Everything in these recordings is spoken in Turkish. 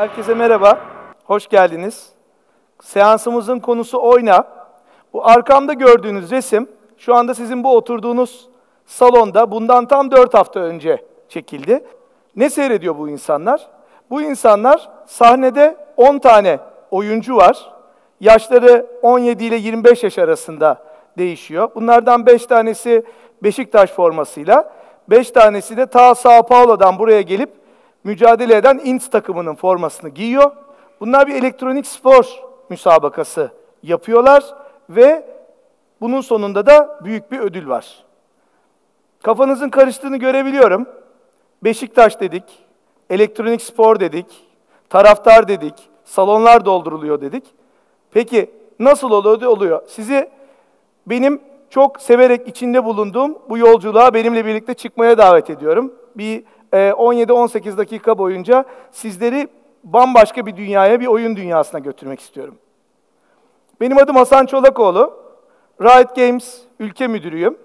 Herkese merhaba, hoş geldiniz. Seansımızın konusu oyna. Bu arkamda gördüğünüz resim, şu anda sizin bu oturduğunuz salonda bundan tam 4 hafta önce çekildi. Ne seyrediyor bu insanlar? Bu insanlar sahnede 10 tane oyuncu var. Yaşları 17 ile 25 yaş arasında değişiyor. Bunlardan 5 tanesi Beşiktaş formasıyla, 5 tanesi de ta Sao Paulo'dan buraya gelip mücadele eden Ints takımının formasını giyiyor. Bunlar bir elektronik spor müsabakası yapıyorlar ve bunun sonunda da büyük bir ödül var. Kafanızın karıştığını görebiliyorum. Beşiktaş dedik, elektronik spor dedik, taraftar dedik, salonlar dolduruluyor dedik. Peki nasıl? Oluyor. Sizi benim çok severek içinde bulunduğum bu yolculuğa benimle birlikte çıkmaya davet ediyorum. Bir 17-18 dakika boyunca sizleri bambaşka bir dünyaya, bir oyun dünyasına götürmek istiyorum. Benim adım Hasan Çolakoğlu. Riot Games ülke müdürüyüm.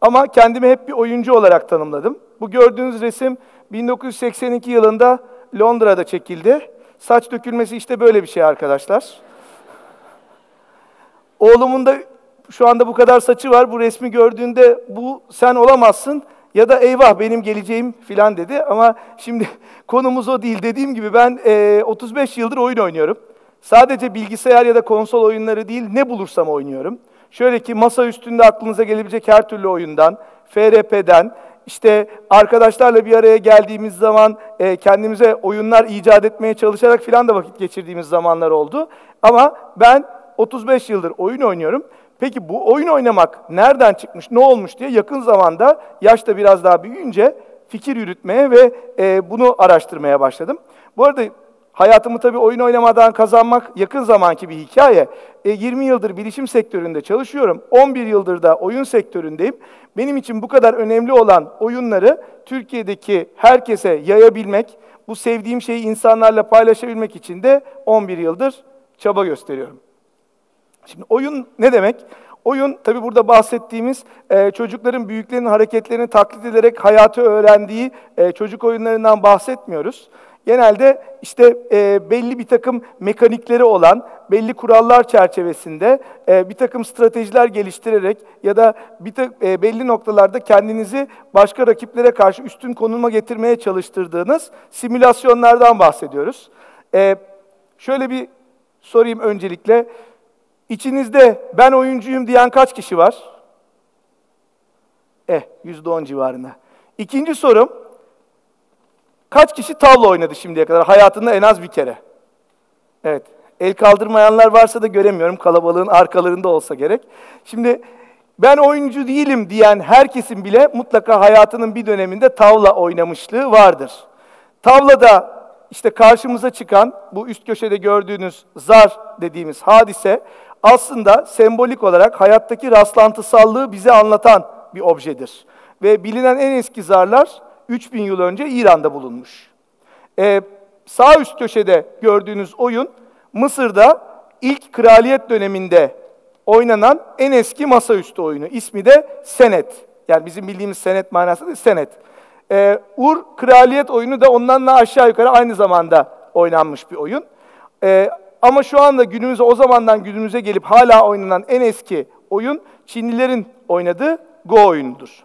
Ama kendimi hep bir oyuncu olarak tanımladım. Bu gördüğünüz resim 1982 yılında Londra'da çekildi. Saç dökülmesi işte böyle bir şey arkadaşlar. Oğlumun da şu anda bu kadar saçı var. Bu resmi gördüğünde bu sen olamazsın ya da eyvah benim geleceğim filan dedi. Ama şimdi konumuz o değil. Dediğim gibi ben e, 35 yıldır oyun oynuyorum. Sadece bilgisayar ya da konsol oyunları değil ne bulursam oynuyorum. Şöyle ki masa üstünde aklınıza gelebilecek her türlü oyundan, FRP'den, işte arkadaşlarla bir araya geldiğimiz zaman e, kendimize oyunlar icat etmeye çalışarak filan da vakit geçirdiğimiz zamanlar oldu. Ama ben 35 yıldır oyun oynuyorum. Peki bu oyun oynamak nereden çıkmış, ne olmuş diye yakın zamanda yaşta biraz daha büyüyünce fikir yürütmeye ve e, bunu araştırmaya başladım. Bu arada hayatımı tabii oyun oynamadan kazanmak yakın zamanki bir hikaye. E, 20 yıldır bilişim sektöründe çalışıyorum. 11 yıldır da oyun sektöründeyim. Benim için bu kadar önemli olan oyunları Türkiye'deki herkese yayabilmek, bu sevdiğim şeyi insanlarla paylaşabilmek için de 11 yıldır çaba gösteriyorum. Şimdi oyun ne demek? Oyun tabii burada bahsettiğimiz e, çocukların büyüklerin hareketlerini taklit ederek hayatı öğrendiği e, çocuk oyunlarından bahsetmiyoruz. Genelde işte e, belli bir takım mekanikleri olan, belli kurallar çerçevesinde e, bir takım stratejiler geliştirerek ya da bir ta, e, belli noktalarda kendinizi başka rakiplere karşı üstün konuma getirmeye çalıştırdığınız simülasyonlardan bahsediyoruz. E, şöyle bir sorayım öncelikle. İçinizde ben oyuncuyum diyen kaç kişi var? Eh, yüzde on civarında. İkinci sorum, kaç kişi tavla oynadı şimdiye kadar hayatında en az bir kere? Evet, el kaldırmayanlar varsa da göremiyorum, kalabalığın arkalarında olsa gerek. Şimdi ben oyuncu değilim diyen herkesin bile mutlaka hayatının bir döneminde tavla oynamışlığı vardır. Tavlada işte karşımıza çıkan bu üst köşede gördüğünüz zar dediğimiz hadise aslında sembolik olarak hayattaki rastlantısallığı bize anlatan bir objedir. Ve bilinen en eski zarlar 3000 yıl önce İran'da bulunmuş. Ee, sağ üst köşede gördüğünüz oyun Mısır'da ilk kraliyet döneminde oynanan en eski masaüstü oyunu. İsmi de Senet. Yani bizim bildiğimiz Senet manası değil, Senet. Ee, Ur kraliyet oyunu da ondan da aşağı yukarı aynı zamanda oynanmış bir oyun. Ee, ama şu anda günümüze, o zamandan günümüze gelip hala oynanan en eski oyun Çinlilerin oynadığı Go oyunudur.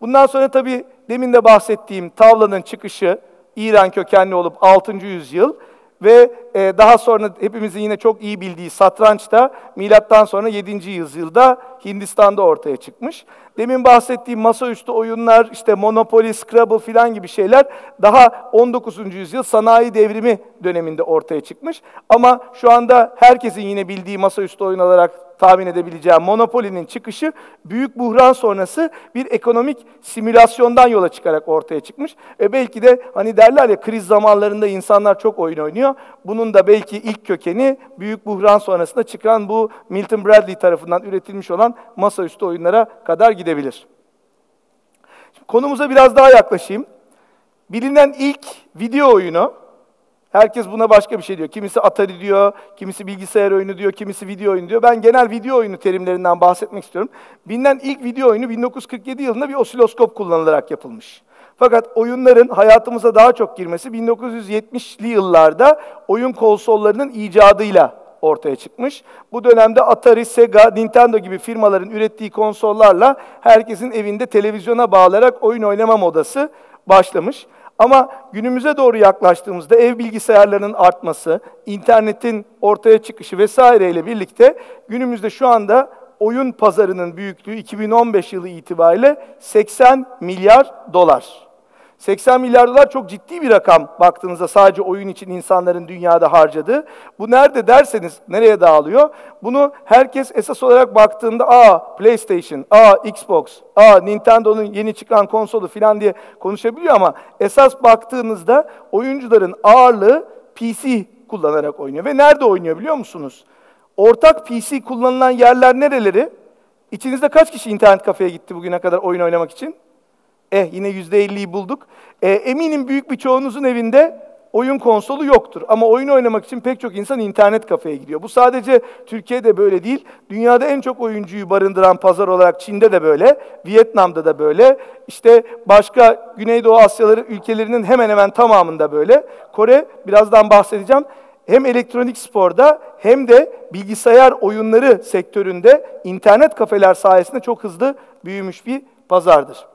Bundan sonra tabii demin de bahsettiğim tavlanın çıkışı İran kökenli olup 6. yüzyıl ve e, daha sonra hepimizin yine çok iyi bildiği satranç da milattan sonra 7. yüzyılda Hindistan'da ortaya çıkmış. Demin bahsettiğim masaüstü oyunlar, işte Monopoly, Scrabble filan gibi şeyler daha 19. yüzyıl sanayi devrimi döneminde ortaya çıkmış. Ama şu anda herkesin yine bildiği masaüstü oyun olarak tahmin edebileceğim Monopoly'nin çıkışı büyük buhran sonrası bir ekonomik simülasyondan yola çıkarak ortaya çıkmış. E belki de hani derler ya kriz zamanlarında insanlar çok oyun oynuyor. Bunun da belki ilk kökeni büyük buhran sonrasında çıkan bu Milton Bradley tarafından üretilmiş olan masaüstü oyunlara kadar gidebilir. Şimdi konumuza biraz daha yaklaşayım. Bilinen ilk video oyunu Herkes buna başka bir şey diyor. Kimisi Atari diyor, kimisi bilgisayar oyunu diyor, kimisi video oyunu diyor. Ben genel video oyunu terimlerinden bahsetmek istiyorum. Bilinen ilk video oyunu 1947 yılında bir osiloskop kullanılarak yapılmış. Fakat oyunların hayatımıza daha çok girmesi 1970'li yıllarda oyun konsollarının icadıyla ortaya çıkmış. Bu dönemde Atari, Sega, Nintendo gibi firmaların ürettiği konsollarla herkesin evinde televizyona bağlayarak oyun oynama modası başlamış. Ama günümüze doğru yaklaştığımızda ev bilgisayarlarının artması, internetin ortaya çıkışı vesaireyle birlikte günümüzde şu anda oyun pazarının büyüklüğü 2015 yılı itibariyle 80 milyar dolar. 80 milyar dolar çok ciddi bir rakam baktığınızda sadece oyun için insanların dünyada harcadığı. Bu nerede derseniz nereye dağılıyor? Bunu herkes esas olarak baktığında a PlayStation, a Xbox, a Nintendo'nun yeni çıkan konsolu falan diye konuşabiliyor ama esas baktığınızda oyuncuların ağırlığı PC kullanarak oynuyor. Ve nerede oynuyor biliyor musunuz? Ortak PC kullanılan yerler nereleri? İçinizde kaç kişi internet kafeye gitti bugüne kadar oyun oynamak için? Eh yine yüzde elliyi bulduk. E, eminim büyük bir çoğunuzun evinde oyun konsolu yoktur. Ama oyun oynamak için pek çok insan internet kafeye gidiyor. Bu sadece Türkiye'de böyle değil. Dünyada en çok oyuncuyu barındıran pazar olarak Çin'de de böyle, Vietnam'da da böyle. İşte başka Güneydoğu Asyaları ülkelerinin hemen hemen tamamında böyle. Kore birazdan bahsedeceğim. Hem elektronik sporda hem de bilgisayar oyunları sektöründe internet kafeler sayesinde çok hızlı büyümüş bir pazardır.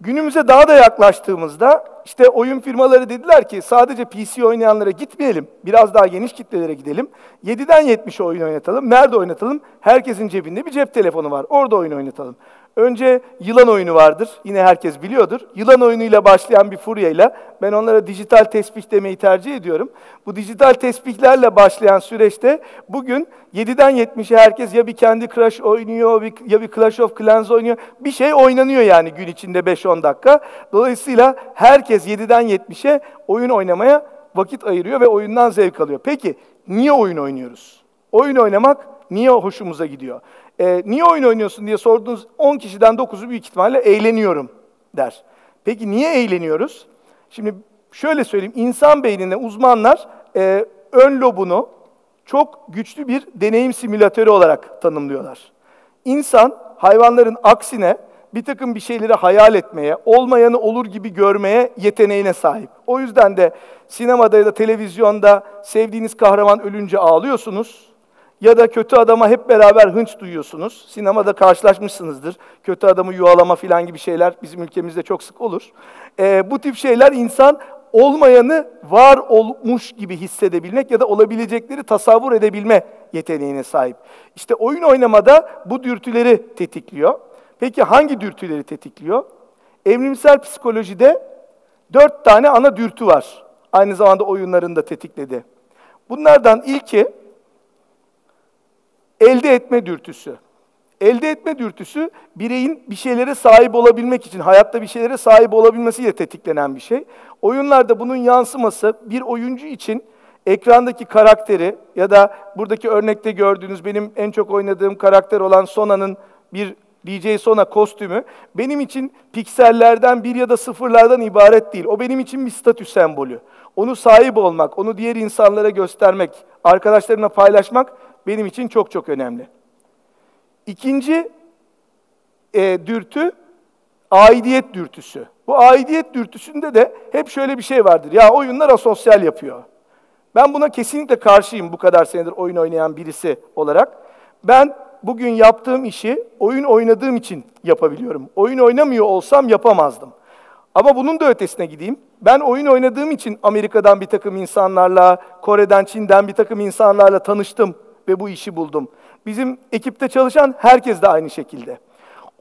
Günümüze daha da yaklaştığımızda işte oyun firmaları dediler ki sadece PC oynayanlara gitmeyelim, biraz daha geniş kitlelere gidelim. 7'den 70'e oyun oynatalım. Nerede oynatalım? Herkesin cebinde bir cep telefonu var. Orada oyun oynatalım. Önce yılan oyunu vardır. Yine herkes biliyordur. Yılan oyunuyla başlayan bir furyayla ben onlara dijital tesbih demeyi tercih ediyorum. Bu dijital tesbihlerle başlayan süreçte bugün 7'den 70'e herkes ya bir kendi Crash oynuyor ya bir Clash of Clans oynuyor. Bir şey oynanıyor yani gün içinde 5-10 dakika. Dolayısıyla herkes 7'den 70'e oyun oynamaya vakit ayırıyor ve oyundan zevk alıyor. Peki niye oyun oynuyoruz? Oyun oynamak niye hoşumuza gidiyor? E, niye oyun oynuyorsun diye sorduğunuz 10 kişiden 9'u büyük ihtimalle eğleniyorum der. Peki niye eğleniyoruz? Şimdi şöyle söyleyeyim, insan beyninde uzmanlar e, ön lobunu çok güçlü bir deneyim simülatörü olarak tanımlıyorlar. İnsan hayvanların aksine bir takım bir şeyleri hayal etmeye, olmayanı olur gibi görmeye yeteneğine sahip. O yüzden de sinemada ya da televizyonda sevdiğiniz kahraman ölünce ağlıyorsunuz ya da kötü adama hep beraber hınç duyuyorsunuz. Sinemada karşılaşmışsınızdır. Kötü adamı yuvalama filan gibi şeyler bizim ülkemizde çok sık olur. Ee, bu tip şeyler insan olmayanı var olmuş gibi hissedebilmek ya da olabilecekleri tasavvur edebilme yeteneğine sahip. İşte oyun oynamada bu dürtüleri tetikliyor. Peki hangi dürtüleri tetikliyor? Evrimsel psikolojide dört tane ana dürtü var. Aynı zamanda oyunların da tetikledi. Bunlardan ilki elde etme dürtüsü. Elde etme dürtüsü bireyin bir şeylere sahip olabilmek için, hayatta bir şeylere sahip olabilmesiyle tetiklenen bir şey. Oyunlarda bunun yansıması bir oyuncu için ekrandaki karakteri ya da buradaki örnekte gördüğünüz benim en çok oynadığım karakter olan Sona'nın bir DJ Sona kostümü benim için piksellerden bir ya da sıfırlardan ibaret değil. O benim için bir statü sembolü. Onu sahip olmak, onu diğer insanlara göstermek, arkadaşlarımla paylaşmak benim için çok çok önemli. İkinci e, dürtü aidiyet dürtüsü. Bu aidiyet dürtüsünde de hep şöyle bir şey vardır. Ya oyunlar asosyal yapıyor. Ben buna kesinlikle karşıyım bu kadar senedir oyun oynayan birisi olarak. Ben bugün yaptığım işi oyun oynadığım için yapabiliyorum. Oyun oynamıyor olsam yapamazdım. Ama bunun da ötesine gideyim. Ben oyun oynadığım için Amerika'dan bir takım insanlarla, Kore'den, Çin'den bir takım insanlarla tanıştım ve bu işi buldum. Bizim ekipte çalışan herkes de aynı şekilde.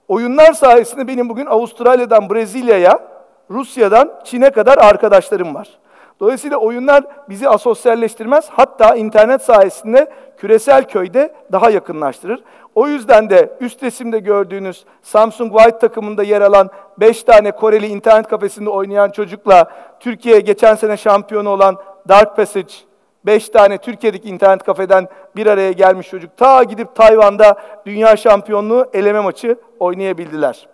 Oyunlar sayesinde benim bugün Avustralya'dan Brezilya'ya, Rusya'dan Çin'e kadar arkadaşlarım var. Dolayısıyla oyunlar bizi asosyalleştirmez. Hatta internet sayesinde küresel köyde daha yakınlaştırır. O yüzden de üst resimde gördüğünüz Samsung White takımında yer alan 5 tane Koreli internet kafesinde oynayan çocukla Türkiye geçen sene şampiyonu olan Dark Passage Beş tane Türkiye'deki internet kafeden bir araya gelmiş çocuk ta gidip Tayvan'da dünya şampiyonluğu eleme maçı oynayabildiler.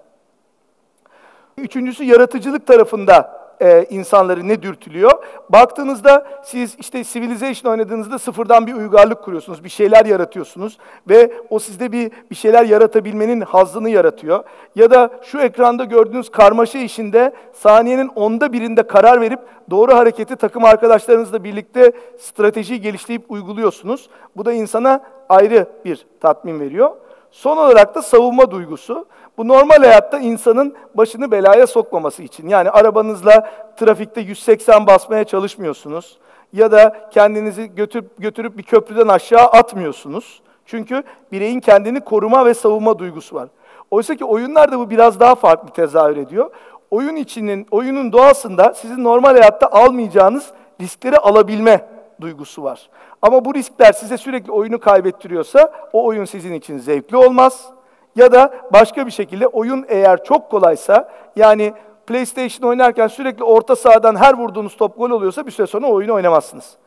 Üçüncüsü yaratıcılık tarafında e, insanları ne dürtülüyor? baktığınızda siz işte Civilization oynadığınızda sıfırdan bir uygarlık kuruyorsunuz, bir şeyler yaratıyorsunuz ve o sizde bir bir şeyler yaratabilmenin hazzını yaratıyor. Ya da şu ekranda gördüğünüz karmaşa işinde saniyenin onda birinde karar verip doğru hareketi takım arkadaşlarınızla birlikte strateji geliştirip uyguluyorsunuz. Bu da insana ayrı bir tatmin veriyor. Son olarak da savunma duygusu. Bu normal hayatta insanın başını belaya sokmaması için. Yani arabanızla trafikte 180 basmaya çalışmıyorsunuz. Ya da kendinizi götürüp, götürüp bir köprüden aşağı atmıyorsunuz. Çünkü bireyin kendini koruma ve savunma duygusu var. Oysa ki oyunlarda bu biraz daha farklı tezahür ediyor. Oyun içinin, oyunun doğasında sizin normal hayatta almayacağınız riskleri alabilme duygusu var. Ama bu riskler size sürekli oyunu kaybettiriyorsa o oyun sizin için zevkli olmaz. Ya da başka bir şekilde oyun eğer çok kolaysa yani PlayStation oynarken sürekli orta sahadan her vurduğunuz top gol oluyorsa bir süre sonra oyunu oynamazsınız.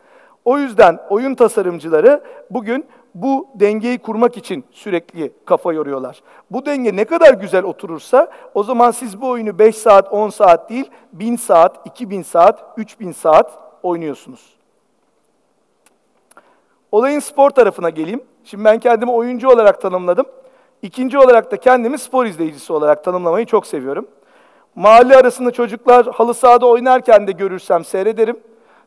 O yüzden oyun tasarımcıları bugün bu dengeyi kurmak için sürekli kafa yoruyorlar. Bu denge ne kadar güzel oturursa o zaman siz bu oyunu 5 saat, 10 saat değil 1000 saat, 2000 saat, 3000 saat oynuyorsunuz. Olayın spor tarafına geleyim. Şimdi ben kendimi oyuncu olarak tanımladım. İkinci olarak da kendimi spor izleyicisi olarak tanımlamayı çok seviyorum. Mahalle arasında çocuklar halı sahada oynarken de görürsem seyrederim.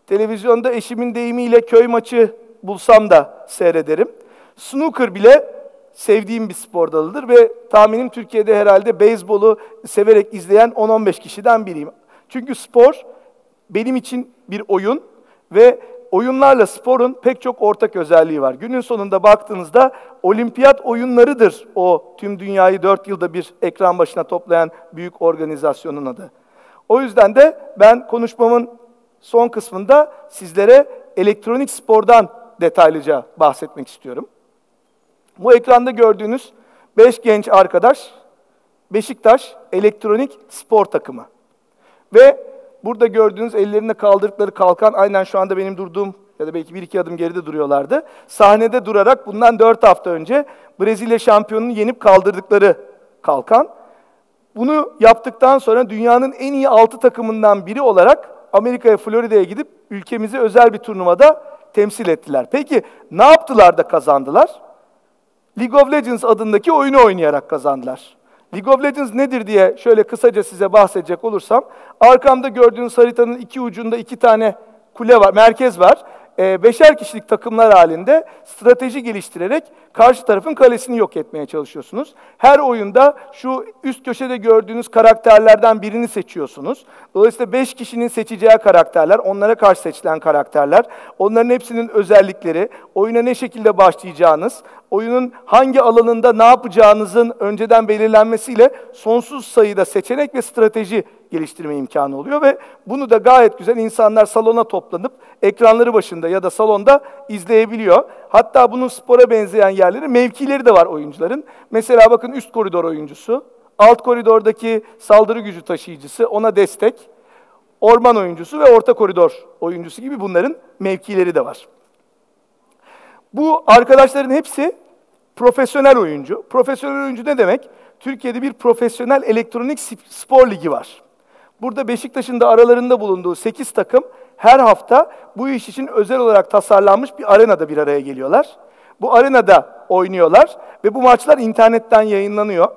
Televizyonda eşimin deyimiyle köy maçı bulsam da seyrederim. Snooker bile sevdiğim bir spor dalıdır ve tahminim Türkiye'de herhalde beyzbolu severek izleyen 10-15 kişiden biriyim. Çünkü spor benim için bir oyun ve oyunlarla sporun pek çok ortak özelliği var. Günün sonunda baktığınızda olimpiyat oyunlarıdır o tüm dünyayı dört yılda bir ekran başına toplayan büyük organizasyonun adı. O yüzden de ben konuşmamın son kısmında sizlere elektronik spordan detaylıca bahsetmek istiyorum. Bu ekranda gördüğünüz beş genç arkadaş Beşiktaş elektronik spor takımı. Ve Burada gördüğünüz ellerinde kaldırdıkları kalkan aynen şu anda benim durduğum ya da belki bir iki adım geride duruyorlardı. Sahnede durarak bundan dört hafta önce Brezilya şampiyonunu yenip kaldırdıkları kalkan. Bunu yaptıktan sonra dünyanın en iyi altı takımından biri olarak Amerika'ya, Florida'ya gidip ülkemizi özel bir turnuvada temsil ettiler. Peki ne yaptılar da kazandılar? League of Legends adındaki oyunu oynayarak kazandılar. League of Legends nedir diye şöyle kısaca size bahsedecek olursam, arkamda gördüğünüz haritanın iki ucunda iki tane kule var, merkez var e, beşer kişilik takımlar halinde strateji geliştirerek karşı tarafın kalesini yok etmeye çalışıyorsunuz. Her oyunda şu üst köşede gördüğünüz karakterlerden birini seçiyorsunuz. Dolayısıyla beş kişinin seçeceği karakterler, onlara karşı seçilen karakterler, onların hepsinin özellikleri, oyuna ne şekilde başlayacağınız, oyunun hangi alanında ne yapacağınızın önceden belirlenmesiyle sonsuz sayıda seçenek ve strateji geliştirme imkanı oluyor ve bunu da gayet güzel insanlar salona toplanıp ekranları başında ya da salonda izleyebiliyor. Hatta bunun spora benzeyen yerleri, mevkileri de var oyuncuların. Mesela bakın üst koridor oyuncusu, alt koridordaki saldırı gücü taşıyıcısı, ona destek, orman oyuncusu ve orta koridor oyuncusu gibi bunların mevkileri de var. Bu arkadaşların hepsi profesyonel oyuncu. Profesyonel oyuncu ne demek? Türkiye'de bir profesyonel elektronik spor ligi var. Burada Beşiktaş'ın da aralarında bulunduğu 8 takım her hafta bu iş için özel olarak tasarlanmış bir arenada bir araya geliyorlar. Bu arenada oynuyorlar ve bu maçlar internetten yayınlanıyor.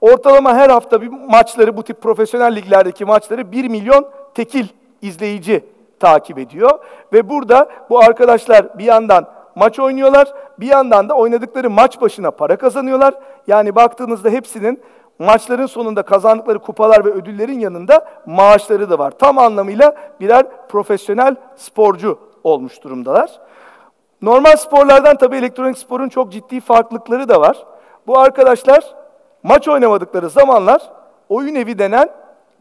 Ortalama her hafta bir maçları, bu tip profesyonel liglerdeki maçları 1 milyon tekil izleyici takip ediyor. Ve burada bu arkadaşlar bir yandan maç oynuyorlar, bir yandan da oynadıkları maç başına para kazanıyorlar. Yani baktığınızda hepsinin maçların sonunda kazandıkları kupalar ve ödüllerin yanında maaşları da var. Tam anlamıyla birer profesyonel sporcu olmuş durumdalar. Normal sporlardan tabii elektronik sporun çok ciddi farklılıkları da var. Bu arkadaşlar maç oynamadıkları zamanlar oyun evi denen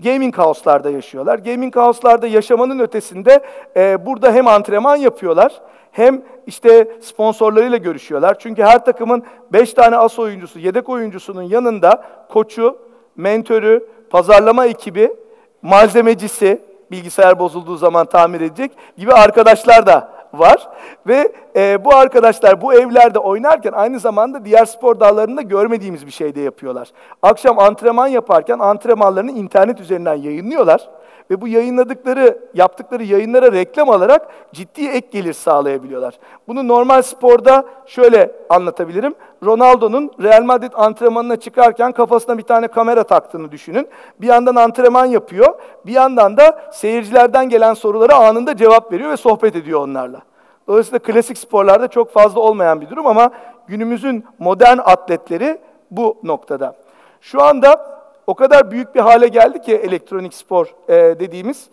gaming house'larda yaşıyorlar. Gaming house'larda yaşamanın ötesinde e, burada hem antrenman yapıyorlar hem işte sponsorlarıyla görüşüyorlar. Çünkü her takımın 5 tane as oyuncusu, yedek oyuncusunun yanında koçu, mentörü, pazarlama ekibi, malzemecisi, bilgisayar bozulduğu zaman tamir edecek gibi arkadaşlar da var. Ve e, bu arkadaşlar bu evlerde oynarken aynı zamanda diğer spor dallarında görmediğimiz bir şey de yapıyorlar. Akşam antrenman yaparken antrenmanlarını internet üzerinden yayınlıyorlar. Ve bu yayınladıkları, yaptıkları yayınlara reklam alarak ciddi ek gelir sağlayabiliyorlar. Bunu normal sporda şöyle anlatabilirim. Ronaldo'nun Real Madrid antrenmanına çıkarken kafasına bir tane kamera taktığını düşünün. Bir yandan antrenman yapıyor, bir yandan da seyircilerden gelen sorulara anında cevap veriyor ve sohbet ediyor onlarla. Dolayısıyla klasik sporlarda çok fazla olmayan bir durum ama günümüzün modern atletleri bu noktada. Şu anda o kadar büyük bir hale geldi ki elektronik spor e, dediğimiz.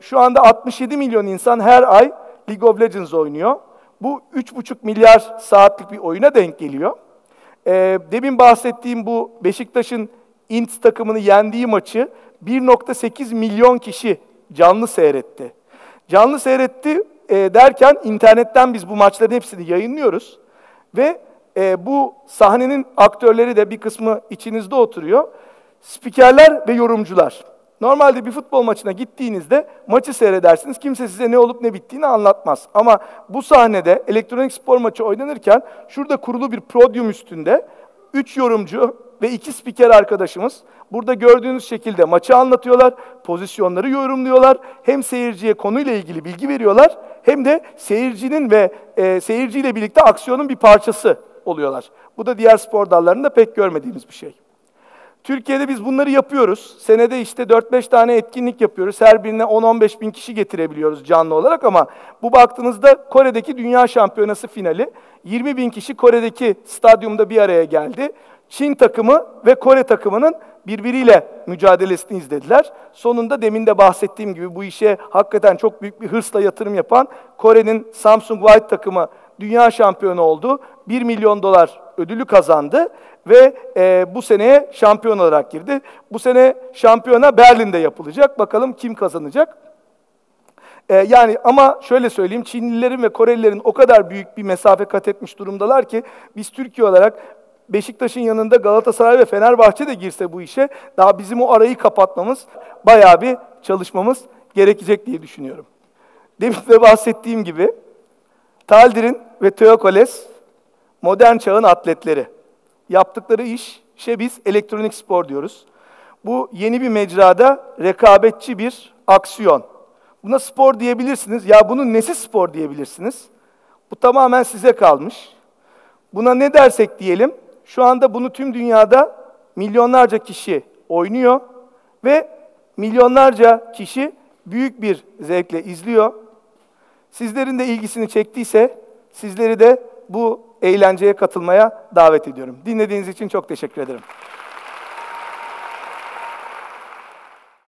Şu anda 67 milyon insan her ay League of Legends oynuyor. Bu 3,5 milyar saatlik bir oyuna denk geliyor. E, demin bahsettiğim bu Beşiktaş'ın Int takımını yendiği maçı 1.8 milyon kişi canlı seyretti. Canlı seyretti e, derken internetten biz bu maçların hepsini yayınlıyoruz. Ve e, bu sahnenin aktörleri de bir kısmı içinizde oturuyor. Spikerler ve yorumcular. Normalde bir futbol maçına gittiğinizde maçı seyredersiniz. Kimse size ne olup ne bittiğini anlatmaz. Ama bu sahnede elektronik spor maçı oynanırken şurada kurulu bir prodyum üstünde üç yorumcu ve iki spiker arkadaşımız burada gördüğünüz şekilde maçı anlatıyorlar, pozisyonları yorumluyorlar. Hem seyirciye konuyla ilgili bilgi veriyorlar hem de seyircinin ve e, seyirciyle birlikte aksiyonun bir parçası oluyorlar. Bu da diğer spor dallarında pek görmediğimiz bir şey. Türkiye'de biz bunları yapıyoruz. Senede işte 4-5 tane etkinlik yapıyoruz. Her birine 10-15 bin kişi getirebiliyoruz canlı olarak ama bu baktığınızda Kore'deki Dünya Şampiyonası finali 20 bin kişi Kore'deki stadyumda bir araya geldi. Çin takımı ve Kore takımının birbiriyle mücadelesini izlediler. Sonunda demin de bahsettiğim gibi bu işe hakikaten çok büyük bir hırsla yatırım yapan Kore'nin Samsung White takımı dünya şampiyonu oldu. 1 milyon dolar ödülü kazandı ve e, bu seneye şampiyon olarak girdi. Bu sene şampiyona Berlin'de yapılacak. Bakalım kim kazanacak? E, yani ama şöyle söyleyeyim, Çinlilerin ve Korelilerin o kadar büyük bir mesafe kat etmiş durumdalar ki biz Türkiye olarak Beşiktaş'ın yanında Galatasaray ve Fenerbahçe de girse bu işe daha bizim o arayı kapatmamız, bayağı bir çalışmamız gerekecek diye düşünüyorum. Demin de bahsettiğim gibi Taldir'in ve Teokoles modern çağın atletleri. Yaptıkları iş, şey biz elektronik spor diyoruz. Bu yeni bir mecrada rekabetçi bir aksiyon. Buna spor diyebilirsiniz. Ya bunun nesi spor diyebilirsiniz? Bu tamamen size kalmış. Buna ne dersek diyelim, şu anda bunu tüm dünyada milyonlarca kişi oynuyor ve milyonlarca kişi büyük bir zevkle izliyor. Sizlerin de ilgisini çektiyse sizleri de bu eğlenceye katılmaya davet ediyorum. Dinlediğiniz için çok teşekkür ederim.